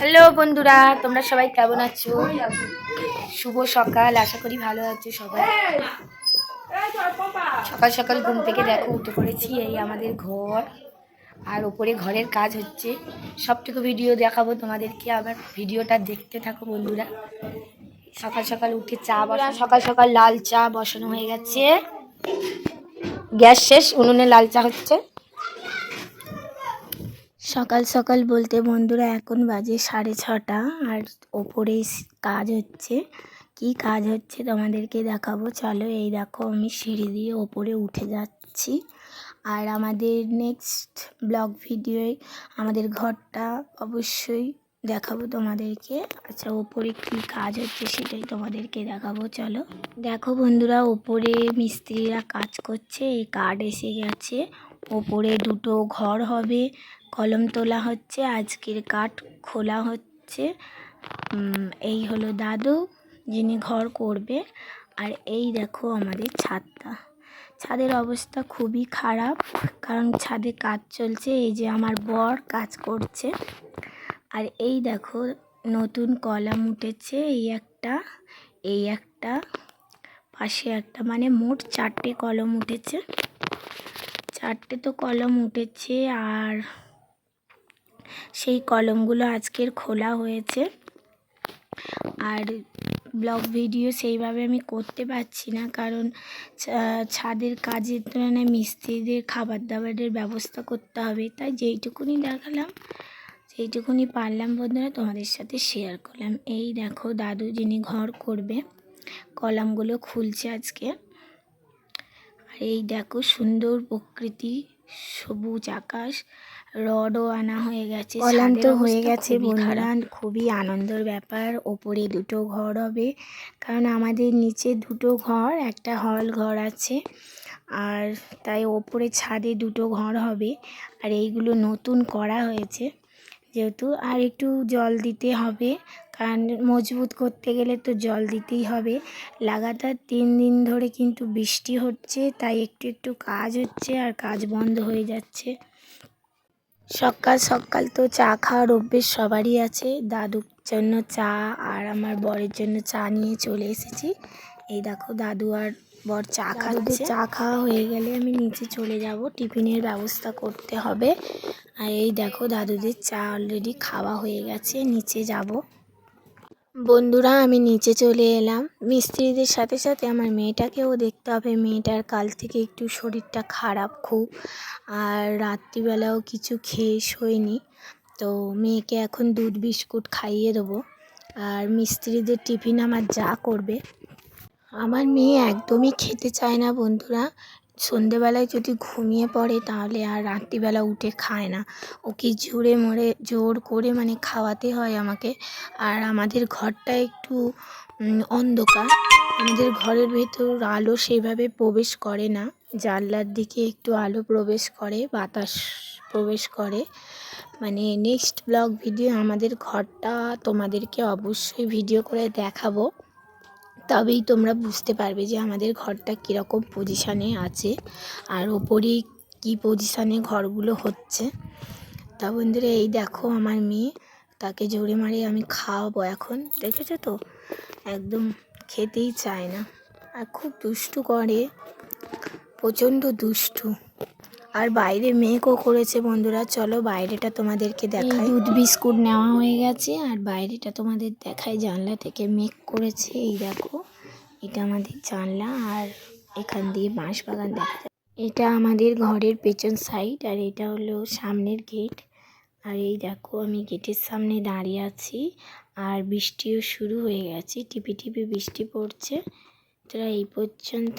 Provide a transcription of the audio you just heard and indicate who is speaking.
Speaker 1: Hello বন্ধুরা, তোমরা সবাই কেমন আছো? শুভ সকাল, আশা করি ভালো আছো সবাই। সকাল সকাল ঘুম থেকে দেখো, উঠে পড়েছি এই আমাদের ঘর। আর ওপরে ঘরের কাজ হচ্ছে। সবটুকু ভিডিও দেখাবো তোমাদেরকে, আবার ভিডিওটা দেখতে থাকো বন্ধুরা। সকাল সকাল উঠে চা বসা সকাল সকাল লাল চা বসানো হয়ে গেছে। গ্যাস শেষ, উনুনে লাল চা হচ্ছে। সকাল সকাল বলতে বন্ধুরা এখন বাজে সাড়ে ছটা আর ওপরে কাজ হচ্ছে। কি কাজ হচ্ছে তোমাদেরকে দেখাবো? চলো এই দেখো আমি সিঁড়ি দিয়ে ওপরে উঠে যাচ্ছি। আর আমাদের নেক্সট ব্লগ ভিডিওয় আমাদের ঘরটা অবশ্যই দেখাবো তোমাদেরকে। আচ্ছা ওপরে কি কাজ হচ্ছে সেটাই তোমাদেরকে দেখাবো, চলো। দেখো বন্ধুরা, ওপরে মিস্ত্রিরা কাজ করছে, এই কার্ড এসে গেছে। ওপরে দুটো ঘর হবে কলম তোলা হচ্ছে, আজকের কাঠ খোলা হচ্ছে। এই হলো দাদু, যিনি ঘর করবে। আর এই দেখো আমাদের ছাদটা। ছাদের অবস্থা খুবই খারাপ, কারণ ছাদে কাজ চলছে, এই যে আমার বর কাজ করছে। আর এই দেখো, নতুন কলাম উঠেছে, এই একটা এই একটা, পাশে একটা মানে মোট চারটে কলম উঠেছে। চারটে তো কলম উঠেছে, আর সেই কলমগুলো আজকের খোলা হয়েছে। আর ব্লগ ভিডিও সেইভাবে আমি করতে পারছি না, কারণ ছাদের কাজের তুলনায় মিস্ত্রিদের খাবার দাবারের ব্যবস্থা করতে হবে। তাই যেইটুকুনি দেখালাম, সেইটুকুনি পারলাম বন্ধুরা, তোমাদের সাথে শেয়ার করলাম। এই দেখো দাদু যিনি ঘর করবে, কলামগুলো খুলছে আজকে। আর এই দেখো সুন্দর প্রকৃতি সবুজ আকাশ রডও আনা হয়ে গেছে অলান্ত
Speaker 2: হয়ে গেছে বন্ধুরা।
Speaker 1: খুবই আনন্দের ব্যাপার ওপরে দুটো ঘর হবে কারণ আমাদের নিচে দুটো ঘর একটা হল ঘর আছে আর তাই ওপরে ছাদে দুটো ঘর হবে আর এইগুলো নতুন করা হয়েছে যেহেতু আর একটু জল দিতে হবে। কারণ মজবুত করতে গেলে তো জল দিতেই হবে। লাগাতার তিন দিন ধরে কিন্তু বৃষ্টি হচ্ছে, তাই একটু একটু কাজ হচ্ছে আর কাজ বন্ধ হয়ে যাচ্ছে। সকাল সকাল তো চা খাওয়ার অভ্যেস সবারই আছে। দাদুর জন্য চা আর আমার বরের জন্য চা নিয়ে চলে এসেছি। এই দেখো দাদু আর বর চা খাচ্ছে। চা খাওয়া হয়ে গেলে আমি নিচে চলে যাব। টিফিনের ব্যবস্থা করতে হবে। আর এই দেখো দাদুদের চা অলরেডি খাওয়া হয়ে গেছে নিচে যাব। বন্ধুরা আমি নিচে চলে এলাম। মিস্ত্রিদের সাথে সাথে আমার মেয়েটাকেও দেখতে হবে। মেয়েটার কাল থেকে একটু শরীরটা খারাপ খুব আর রাত্রিবেলাও কিছু খেয়ে শোয়নি। তো মেয়েকে এখন দুধ বিস্কুট খাইয়ে দেবো। আর মিস্ত্রিদের টিফিন আমার যা করবে। আমার মেয়ে একদমই খেতে চায় না বন্ধুরা। সন্ধেবেলায় যদি ঘুমিয়ে পড়ে তাহলে আর রাত্রিবেলা উঠে খায় না। ওকে জোরে মরে, জোর করে মানে খাওয়াতে হয় আমাকে। আর আমাদের ঘরটা একটু অন্ধকার। আমাদের ঘরের ভেতর আলো সেভাবে প্রবেশ করে না। জানলার দিকে একটু আলো প্রবেশ করে, বাতাস প্রবেশ করে। মানে নেক্সট ব্লগ ভিডিও আমাদের ঘরটা তোমাদেরকে অবশ্যই ভিডিও করে দেখাবো। তবেই তোমরা বুঝতে পারবে যে আমাদের ঘরটা কীরকম পজিশানে আছে আর ওপরে কী পজিশানে ঘরগুলো হচ্ছে। তা বন্ধুরা, এই দেখো আমার মেয়ে, তাকে জোরে মারে আমি খাওয়াবো এখন, দেখেছ তো? একদম খেতেই চায় না। আর খুব দুষ্টু করে, প্রচণ্ড দুষ্টু। আর বাইরে মেঘও করেছে বন্ধুরা। চলো বাইরেটা তোমাদেরকে দেখাই। দুধ বিস্কুট নেওয়া হয়ে গেছে আর বাইরেটা তোমাদের দেখায় জানলা থেকে মেঘ করেছে এই দেখো। এটা আমাদের জানলা আর এখান দিয়ে বাঁশ বাগান দেখা যায় এটা আমাদের ঘরের পেছন সাইড আর এটা হলো সামনের গেট। আর এই দেখো আমি গেটের সামনে দাঁড়িয়ে আছি আর বৃষ্টিও শুরু হয়ে গেছে। টিপি টিপি বৃষ্টি পড়ছে। তোরা এই পর্যন্ত